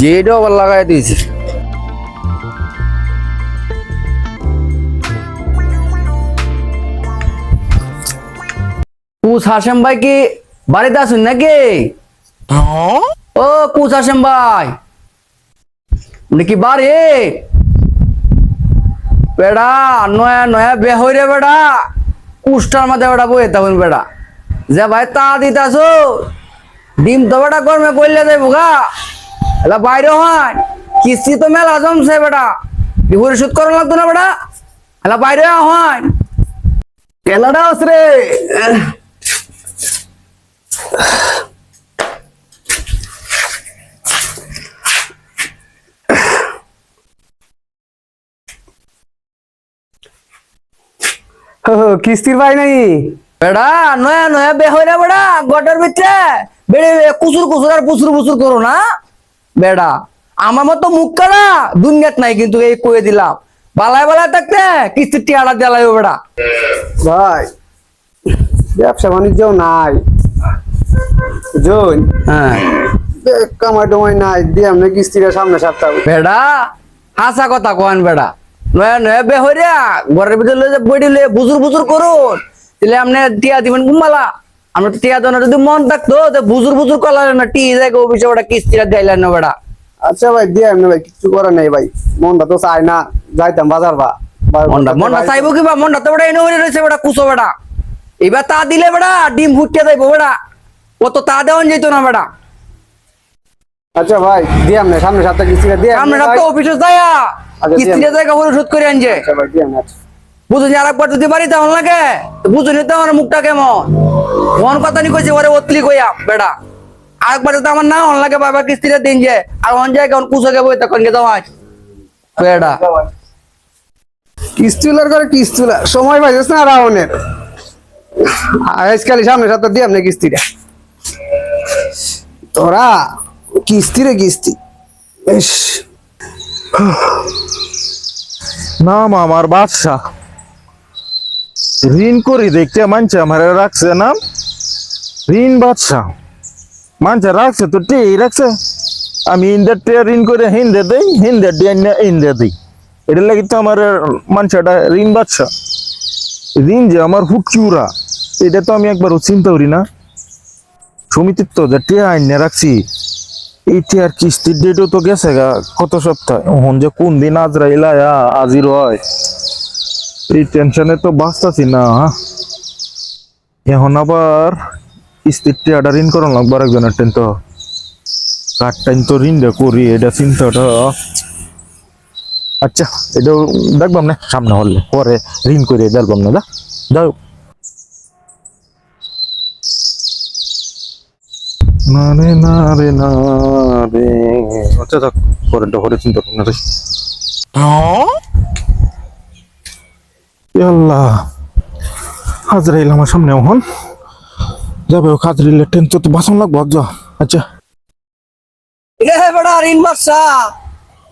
যেটাও আবার লাগাই দিয়েছি। কুস হাসেম ভাই কি বাড়িতে আসুন নাকি? ও হাসেম ভাই। নাকি বাড়ি? বেড়া, নয়া নয়া বে হই রে বেড়া। কুষ্টার মধ্যে বেড়া বই তখন বেড়া। যে ভাই তা দিতাছো, ডিম তো বেটা গরমে করলে দেব গা। এলা বাইরে হয়। কিস্তি তো মেলা জমছে বেটা। বিহুরি সুদ করা লাগতো না বেটা। এলা বাইরে হয়। কেলাটা আস রে। কিস্তির ভাই নাই। বেড়া নয়া নয়া বে হই রে বেড়া গটার ভিতরে বেড়ে কুসুর কুসুর আর পুসুর পুসুর করো না। বেড়া। আমার মতো মুখ কানা দুনিয়াত নাই কিন্তু এই কয়ে দিলাম। বালায় বালায় থাকতে কিস্তির টিয়াটা দেলাইও বেড়া। ভাই ব্যবসা বাণিজ্য নাই। জোন হ্যাঁ। কামাই টমাই নাই দিয়ে আমি কিস্তিটা সামনে সপ্তাহ বেড়া হাসা কথা কন বেড়া। নয়া নয়া বে হই রে ঘরের ভিতরে বডি বুজুর বুজুর করুন তাহলে আপনি টিয়া দিবেন কুমালা আমরা তো টিয়া দেওয়ার যদি মন থাকতো তো বুজুর বুজুর করলেন না টি জায়গা অফিসে বেড়া কিস্তিটা দিলেন না বেড়া। আচ্ছা ভাই দিয়ে আমি ভাই কিছু করার নেই ভাই। মনটা তো চাই না যাইতাম বাজার বা মন্ডা মন্ডা চাইব কি বা? মন্ডা তো বেড়া এনে রয়েছে বেড়া কুসো বেড়া। এবার তা দিলে বেড়া ডিম ফুটকে যাইবো বেড়া। ও তো তা দেওয়ান যেত না বেড়া। আচ্ছা ভাই দিয়ে আমি সামনে সপ্তাহ কিস্তিটা দিয়ে আমরা তো অফিসে যাইয়া আচ্ছা, কিস্তিটা জায়গা করে শোধ করে আনছে। আচ্ছা ভাই দিয়ে আচ্ছা। বুঝুন আর একবার যদি বাড়িতে হল লাগে বুঝুন তো আমার মুখটা কেমন। মন কথা নি কইছে? ওরে অতলি কইয়া বেড়া। আরেকবার যদি আমার না হল লাগে বাবা কিস্তিটা দিন যে আর অন যায় কেমন কুসো গে বই তখন গে যাওয়া বেড়া। কিস্তুলার করে কিস্তুলা সময় পাইছিস না রাউনের। আজকাল সামনে সপ্তাহ দিয়ে আপনি কিস্তিটা। তোরা কিস্তি রে কিস্তি। ইস, নাম আমার বাদশাহ। ঋণ করি দেখতে মানছে, আমার রাখছে নাম ঋণ বাদশাহ মানছে, রাখছে তো টেই রাখছে। আমি ইন্ডিয়ার টে ঋণ করে হিন্দে দেই, হিন্দে দিয়ে ইন্ডিয়া দিই। এটা লাগি তো আমার মানছেটা ঋণ বাদশাহ ঋণ যে আমার হুটচুরা এটা তো আমি একবারও চিন্তা করি না। সমিতির তো যে টে আইনে রাখছি, এই টিয়ার কিস্তির ডেটও তো গেছে গা কত সপ্তাহ। এখন যে কোন দিন আজরাইল আয়া আজির হয়। এই টেনশনে তো বাঁচতাছি না এখন আবার কিস্তির টিয়াটা ঋণ করানো লাগবে একজনের টেন তো কার টাইম তো ঋণটা করি, এটা চিন্তাটা। আচ্ছা এটাও দেখবাম না, সামনে হলে, পরে ঋণ করে দেখবাম না দা যাও না রে না রে না রে। আচ্ছা থাক, পরেরটা পরে চিন্তা করুন না আল্লাহ হাজরাইল আমার সামনে এখন। যাবে ও খাজরিলে টেন তো বাসন লাগবো যা আচ্ছা। এ বেড়া ঋণ বাচ্চা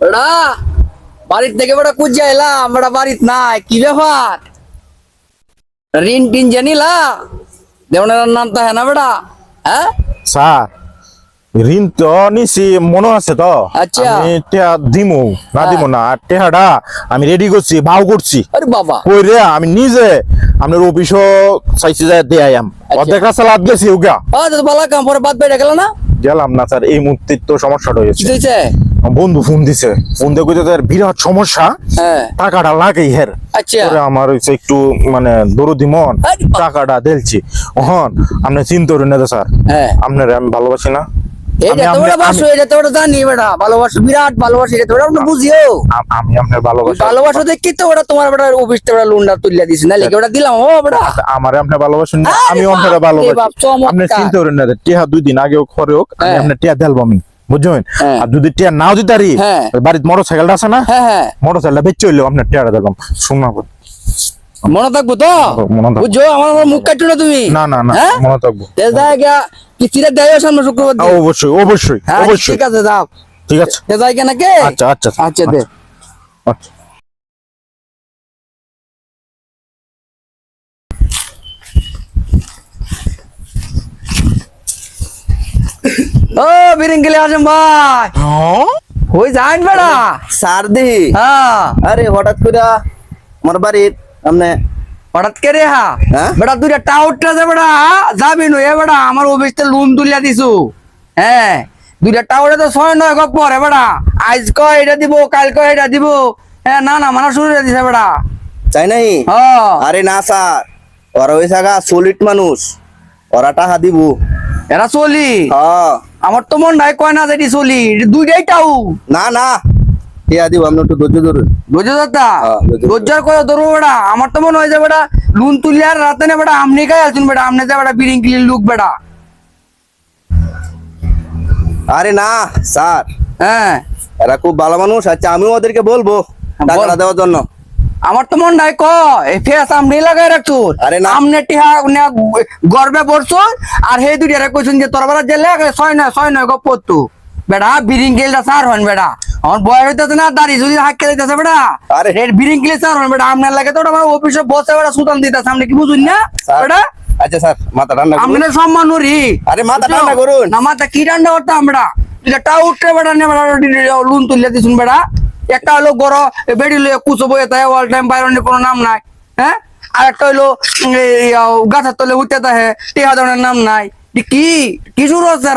বেড়া বাড়ির থেকে বেড়া কুজিয়া এলাম বেড়া বাড়িত নাই কি ব্যাপার? ঋণ টিন জানিলা দেওয়ানের নাম তো হ্যাঁ না বেড়া হ্যাঁ? স্যার। ঋণ তো নিছি মনে আছে তো? আচ্ছা। আমি টেহা দিমু না হ্যাঁ। দিমু না। টেহাটা আমি রেডি করছি ভাও করছি। আরে বাবা। কই রে আমি নিজে আপনার অফিসও চাইছি যায় দিয়ে। অর্ধেক রাস্তা লাদ গেছি উগা। ও তো বালা কাম পরে বাদ বেড়ে গেল না? গেলাম না স্যার এই মুহূর্তে তো সমস্যাটা হয়েছে? বন্ধু ফোন দিছে। ফোন দিয়ে কইতে তার বিরাট সমস্যা। হ্যাঁ। টাকাটা লাগে হের। আচ্ছা। পরে আমার হইছে একটু মানে দরদি মন। টাকাটা দিলছি। ওহন আপনি চিন্তা করেন না স্যার। হ্যাঁ। আপনার আমি ভালোবাসি না। এটা আমি- বেড়া আমি- বাসো এটা তো জানি বেড়া ভালোবাসো বিরাট ভালোবাসি এটা তো বুঝিও। আমি আপনার ভালোবাসি ভালোবাসো দেখি তো ওটা তোমার অফিস থেকে বেড়া লোনটা তুলিয়া দিছি। না লেগে ওটা দিলাম? ও আমারে ভালোবাসেন আমি আপনার ভালোবাসি। আপনি চিন্তা করেন না টিয়া দুই দিন আগে খরে হোক আমি হ্যাঁ। আপনার দেলব আমি বুঝছেন? হ্যাঁ। আর যদি টিয়া নাও দিতে পারি হ্যাঁ। বাড়িতে মোটর সাইকেলটা আছে না? হ্যাঁ হ্যাঁ। মোটর সাইকেলটা বেচে হইলেও আপনার টিয়াটা দিলাম শোনাবো মনে থাকব তো? বুঝছ? আমার আমার মুখ কাটছো না তুমি? না না না হ্যাঁ? মনে থাকব। কিস্তিটা দেয় সামনে শুক্রবার দিন। অবশ্যই অবশ্যই হ্যাঁ অবশ্যই। ঠিক আছে ঠিক আছে। তে যাই কেন কে আচ্ছা আচ্ছা আচ্ছা দে। আচ্ছা। ও বিরিঙ্গিলে আসেন ভাই। হই যাইন বেড়া। সার দিহি হ্যাঁ। আরে হঠাৎ করে আমার বাড়ির আমনে হঠাৎ কে রে হা? হ্যাঁ? বেটা দুইটা টাউটটা যে বেটা যাবি নু এ বেটা আমার অফিসতে লোন তুলিয়া দিছু। হ্যাঁ? দুইটা টাউটে তো ছয় নয় গপ পরে বেটা। আজ কয় এটা দিব কাল কয় এটা দিব। হ্যাঁ না না মানা শুরু দিছে বেটা। চাই নাই? আরে না স্যার। ওরা ওই জায়গা সলিড মানুষ। ওরা টাকা দিব। এরা চলি আমার তো মন নাই কয় না যেটি চলি দুইটাই টাউ। না না। টিয়া দিব আপনি একটু ধৈর্য ধরুন বুঝছ দাদা হ্যাঁ, করে ধরবো বেটা। আমার তো মনে হয় যে বেটা লুন তুলিয়ার রাতে না বেটা আমনি খাই আসুন বেটা। আমনে যে বেটা বিরিং কিলির লুক বেটা। আরে না স্যার। হ্যাঁ। এরা খুব ভালো মানুষ আচ্ছা আমিও ওদেরকে বলব। টাকাটা দেওয়ার জন্য। আমার তো মন নাই ক ফেস আমনি লাগাই রাখছো। আরে না। আমনে টিহা গর্বে পড়ছো আর হে দুইটা রে কইছুন যে তোর বেলা জেলে ছয় নয় ছয় নয় গপ তো বেটা বিরিং কিলটা সার হন বেটা আমার বয় হইতেছে না দাড়ি যদি হাক কে দিতেছে বেটা আরে। রেড বিরিং কিলে সার হন বেটা আমনে লাগে তো আমার অফিসে বসে বেটা সুতান দিতেছে আপনি কি বুঝুন না? বেটা আচ্ছা স্যার মাথা ঠান্ডা। আমনে সম্মান উরি আরে মাথা ঠান্ডা করুন। না মাথা কি ঠান্ডা করতাম বেটা এটা টাউটে বেটা নে বেটা লুন তুললে দিছুন বেটা একটা হলো গড় বেড়ি লয়ে কুচো বয়ে তাই অল টাইম বাইরনের কোনো নাম নাই হ্যাঁ? আর একটা হলো গাছের তলে উঠতে তাহে টিহা ধরনের নাম নাই। কি? কি শুরু হচ্ছে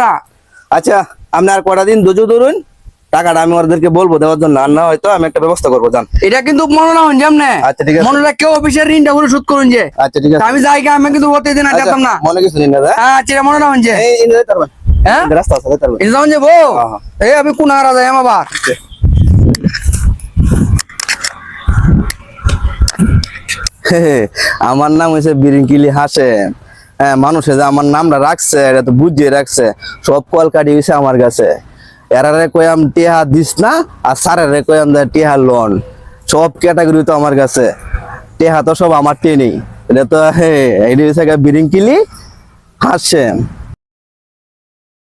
আচ্ছা আপনি আর কটা দিন ধৈর্য ধরুন টাকাটা আমি ওদেরকে বলব দেওয়ার জন্য আর না হয়তো আমি একটা ব্যবস্থা করব জান এটা কিন্তু মনে না হন যেমনে আচ্ছা, ঠিক আছে। মনে রাখ কেউ অফিসের ঋণটা করে শোধ করুন যে আচ্ছা ঠিক আছে আমি যাই গা, আমি কিন্তু হতে দিন আচ্ছা, যেতাম না মনে কিছু নিন দাদা হ্যাঁ আচ্ছা এটা মনে না হন যে এই ইন্দে তারবেন হ্যাঁ? রাস্তা আছে তারবেন এটা যেমন যে বউ হ্যাঁ, হ্যাঁ। এই আমি কোন হারা যাই আমার আমার নাম হয়েছে বিরিঙ্কিলি হাসেম হ্যাঁ মানুষে যে আমার নামটা রাখছে, এটা তো বুঝিয়ে রাখছে। সব কল কাটি হয়েছে আমার কাছে। এরারে কয়াম টিহা দিস না, আর সারারে কয়াম দেয় টিহা লোন। সব ক্যাটাগরি তো আমার কাছে। টেহা তো সব আমার টেনেই। এটা তো হ্যাঁ বিরিং কিলি হাসেম।